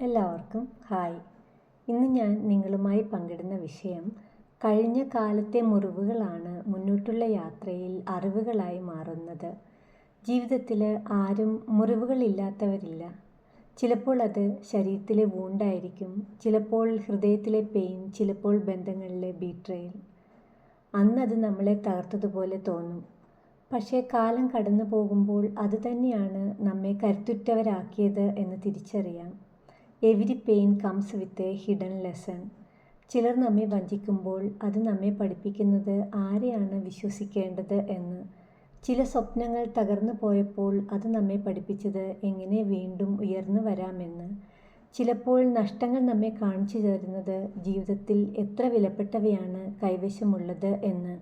എല്ലാവർക്കും ഹായ്. ഇന്ന് ഞാൻ നിങ്ങളുമായി പങ്കിടുന്ന വിഷയം കഴിഞ്ഞ കാലത്തെ മുറിവുകളാണ് മുന്നോട്ടുള്ള യാത്രയിൽ അറിവുകളായി മാറുന്നത്. ജീവിതത്തിൽ ആരും മുറിവുകളില്ലാത്തവരില്ല. ചിലപ്പോൾ അത് ശരീരത്തിലെ വൂണ്ടായിരിക്കും ചിലപ്പോൾ ഹൃദയത്തിലെ പെയിൻ ചിലപ്പോൾ ബന്ധങ്ങളിലെ ബീട്രയൽ അന്നത് നമ്മളെ തകർത്തതുപോലെ തോന്നും. പക്ഷേ കാലം കടന്നു പോകുമ്പോൾ അത് തന്നെയാണ് നമ്മെ കരുത്തുറ്റവരാക്കിയത് എന്ന് തിരിച്ചറിയാം. Every pain comes with a hidden lesson. ചിലർ നമ്മെ വഞ്ചിക്കുമ്പോൾ അത് നമ്മെ പഠിപ്പിക്കുന്നത് ആരെയാണ് വിശ്വസിക്കേണ്ടത് എന്ന്. ചില സ്വപ്നങ്ങൾ തകർന്നു പോയപ്പോൾ അത് നമ്മെ പഠിപ്പിച്ചത് എങ്ങനെ വീണ്ടും ഉയർന്നു വരാമെന്ന്. ചിലപ്പോൾ നഷ്ടങ്ങൾ നമ്മെ കാണിച്ചു തരുന്നത് ജീവിതത്തിൽ എത്ര വിലപ്പെട്ടവയാണ് കൈവശമുള്ളത് എന്ന്.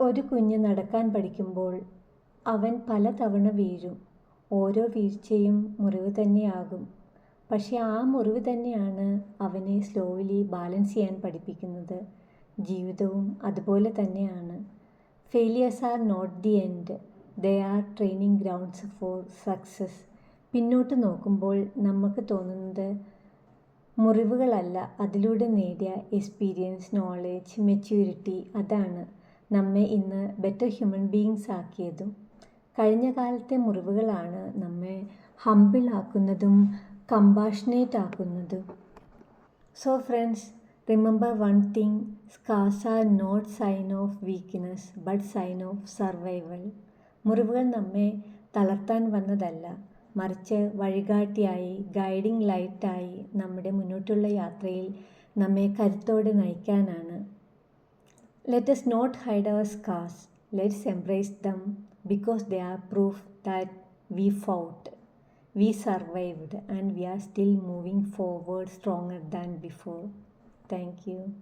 ഒരു കുഞ്ഞ് നടക്കാൻ പഠിക്കുമ്പോൾ അവൻ പലതവണ വീഴും. ഓരോ വീഴ്ചയും മുറിവ് തന്നെയാകും. പക്ഷേ ആ മുറിവ് തന്നെയാണ് അവനെ സ്ലോലി ബാലൻസ് ചെയ്യാൻ പഠിപ്പിക്കുന്നത്. ജീവിതവും അതുപോലെ തന്നെയാണ്. Failures are not the end they are training grounds for success പിന്നോട്ട് നോക്കുമ്പോൾ നമുക്ക് തോന്നുന്നത് മുറിവുകളല്ല അതിലൂടെ നേടിയ എക്സ്പീരിയൻസ് നോളേജ് മെച്യൂരിറ്റി അതാണ് നമ്മെ ഇന്ന് ബെറ്റർ ഹ്യൂമൻ ബീയിങ്സ് ആക്കിയതും. കഴിഞ്ഞ കാലത്തെ മുറിവുകളാണ് നമ്മെ ഹമ്പിൾ ആക്കുന്നതും compassionate ആക്കുന്നതും so friends remember one thing scars are not sign of weakness but sign of survival മുറിവുകൾ നമ്മെ തളർത്താൻ വന്നതല്ല. മറിച്ച് വഴികാട്ടിയായി ഗൈഡിങ് ലൈറ്റായി നമ്മുടെ മുന്നോട്ടുള്ള യാത്രയിൽ നമ്മെ കരുത്തോടെ നയിക്കാനാണ്. Let us not hide our scars. Let's embrace them because they are proof that we fought, we survived, and we are still moving forward stronger than before. Thank you.